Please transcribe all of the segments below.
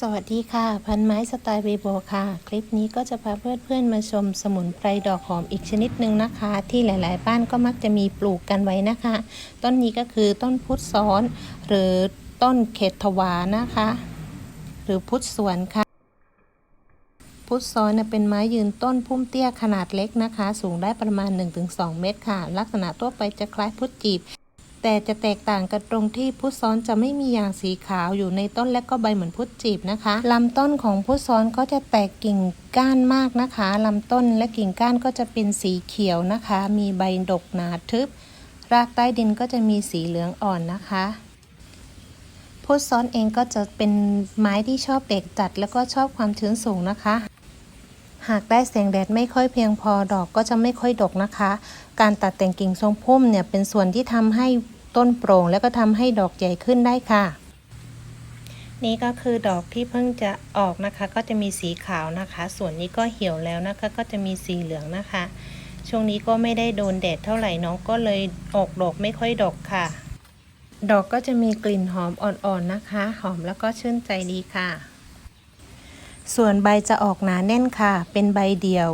สวัสดีค่ะ พันไม้สไตล์เวโบค่ะ คลิปนี้ก็จะพาเพื่อนๆมาชมสมุนไพรดอกหอมอีกชนิดหนึ่งนะคะ ที่หลายๆ บ้านก็มักจะมีปลูกกันไว้นะคะ ต้นนี้ก็คือต้นพุทธซ้อน หรือต้นเขตทวานะคะ หรือพุทธสวนค่ะ พุทธซ้อนเนี่ยเป็นไม้ยืนต้นพุ่มเตี้ยขนาดเล็กนะคะ สูงได้ประมาณ 1-2 เมตรค่ะ ลักษณะทั่วไปจะคล้ายพุทธจีบ แต่จะแตกต่างกันตรงที่พุทธซ้อนจะไม่มีอย่างสีขาวอยู่ในต้นและก็ใบเหมือนพุทธจีบนะคะลำต้นของพุทธซ้อนก็จะแตกกิ่งก้านมากนะคะลำต้นและกิ่งก้านก็จะเป็นสีเขียวนะคะ มีใบดกหนาทึบ รากใต้ดินก็จะมีสีเหลืองอ่อนนะคะพุทธซ้อนเองก็จะเป็นไม้ที่ชอบเด็กจัด แล้วก็ชอบความชื้นสูงนะคะ หากได้แสงแดดไม่ค่อยเพียงพอดอกก็จะไม่ค่อยดกนะคะ การตัดแต่งกิ่งทรงพุ่มเนี่ยเป็นส่วนที่ทำให้ ต้นโปร่งแล้วก็ทำให้ดอกใหญ่ขึ้นได้ค่ะ นี่ก็คือดอกที่เพิ่งจะออกนะคะ ก็จะมีสีขาวนะคะ ส่วนนี้ก็เหี่ยวแล้วนะคะ ก็จะมีสีเหลืองนะคะ ช่วงนี้ก็ไม่ได้โดนแดดเท่าไหร่น้องก็เลยออกดอกไม่ค่อยดกค่ะ ดอกก็จะมีกลิ่นหอมอ่อนๆนะคะ หอมแล้วก็ชื่นใจดีค่ะ ส่วนใบจะออกหนาแน่นค่ะ เป็นใบเดียว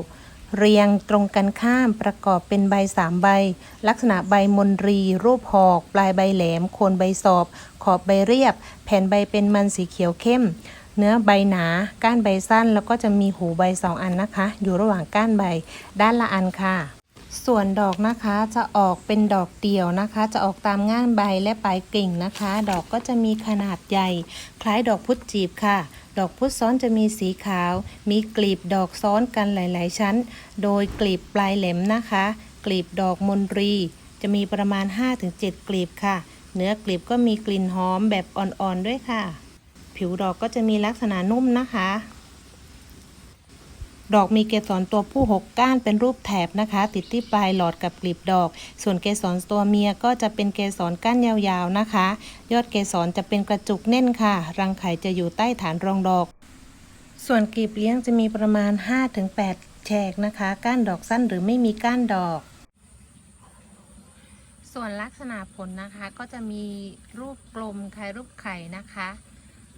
เรียงตรงกันข้ามประกอบเป็นใบสามใบ ลักษณะใบมนรี รูปหอก ปลายใบแหลม โคนใบสอบ ขอบใบเรียบ แผ่นใบเป็นมันสีเขียวเข้ม เนื้อใบหนา ก้านใบสั้น แล้วก็จะมีหูใบสองอันนะคะ อยู่ระหว่างก้านใบ ด้านละอันค่ะ ส่วนดอกนะคะจะออกเป็นดอกเดี่ยวนะคะ จะออกตามง่านใบและปลายกิ่งนะคะ ดอกก็จะมีขนาดใหญ่ คล้ายดอกพุทธจีบค่ะ ดอกพุทธซ้อนจะมีสีขาว มีกลีบดอกซ้อนกันหลาย ๆ ชั้น โดยกลีบปลายแหลมนะคะ กลีบดอกมนรี จะมีประมาณ 5-7 กลีบค่ะ เนื้อกลีบก็มีกลิ่นหอมแบบอ่อน ๆ ด้วยค่ะ ผิวดอกก็จะมีลักษณะนุ่มนะคะ ดอกมีเกสรตัวผู้ 6 ก้านเป็นรูปแถบนะคะ ติดที่ปลายหลอดกับกลีบดอก ส่วนเกสรตัวเมียก็จะเป็นเกสรก้านยาวๆนะคะ ยอดเกสรจะเป็นกระจุกแน่นค่ะ รังไข่จะอยู่ใต้ฐานรองดอก ส่วนกลีบเลี้ยงจะมีประมาณ 5-8 แฉกนะคะ ก้านดอกสั้นหรือไม่มีก้านดอก ส่วนลักษณะผลนะคะก็จะมีรูปกลมคล้ายรูปไข่นะคะ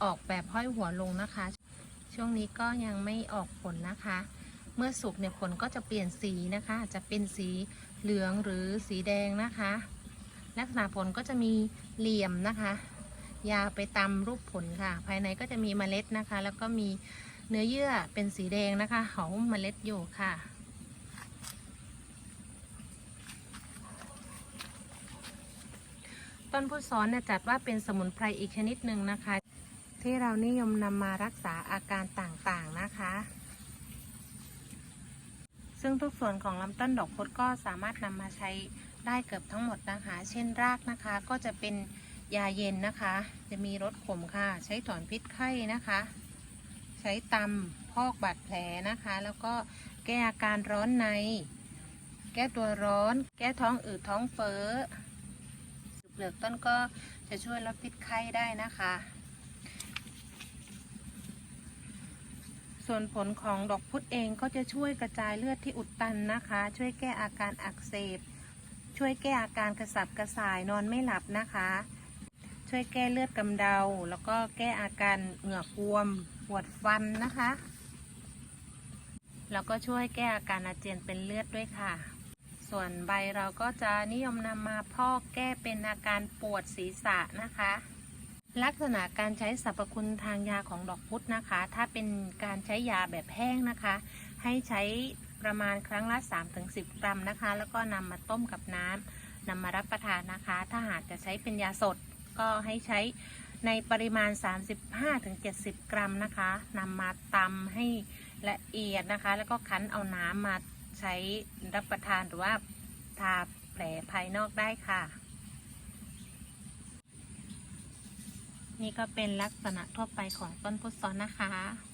ออกแบบห้อยหัวลงนะคะ ช่วงนี้ก็ยังไม่ออกผลนะคะ เมื่อสุกเนี่ยผลก็จะเปลี่ยนสีนะคะจะเป็นสีเหลืองหรือสีแดงนะคะ ลักษณะผลก็จะมีเหลี่ยมนะคะ ยาวไปตามรูปผลค่ะ ภายในก็จะมีเมล็ดนะคะ แล้วก็มีเนื้อเยื่อเป็นสีแดงนะคะของเมล็ดอยู่ค่ะต้นพุทธซ้อนเนี่ยจัดว่าเป็นสมุนไพรอีกชนิดหนึ่งนะคะ ที่เรานิยมนำมารักษาอาการต่างๆนะคะ ซึ่งทุกส่วนของลำต้นดอกพุธก็สามารถนำมาใช้ได้เกือบทั้งหมดนะคะ เช่นรากนะคะก็จะเป็นยาเย็นนะคะ จะมีรสขมค่ะ ใช้ถอนพิษไข้นะคะ ใช้ตำพอกบาดแผลนะคะ แล้วก็แก้อาการร้อนใน แก้ตัวร้อน แก้ท้องอืดท้องเฟ้อเปลือกต้นก็จะช่วยลดพิษไข้ได้นะคะ ส่วนผลของดอกพุธเองก็จะช่วยกระจายเลือดที่อุดตันนะคะ ช่วยแก้อาการอักเสบ ช่วยแก้อาการกระสับกระส่ายนอนไม่หลับนะคะ ช่วยแก้เลือดกำเดา แล้วก็แก้อาการเหงือกบวมปวดฟันนะคะ แล้วก็ช่วยแก้อาการอาเจียนเป็นเลือดด้วยค่ะ ส่วนใบเราก็จะนิยมนำมาพอกแก้เป็นอาการปวดศีรษะนะคะ ลักษณะการใช้สรรพคุณทางยาของดอกพุธนะคะ ถ้าเป็นการใช้ยาแบบแห้งนะคะ ให้ใช้ประมาณครั้งละ 3-10 กรัมนะคะ แล้วก็นำมาต้มกับน้ำนำมารับประทานนะคะ ถ้าหากจะใช้เป็นยาสดก็ให้ใช้ในปริมาณ 35-70 กรัมนะคะนำมาตำให้ละเอียดนะคะ แล้วก็คั้นเอาน้ำมาใช้รับประทานหรือว่าทาแผลภายนอกได้ค่ะ นี่ก็เป็นลักษณะทั่วไปของต้นพุทธซ้อนนะคะ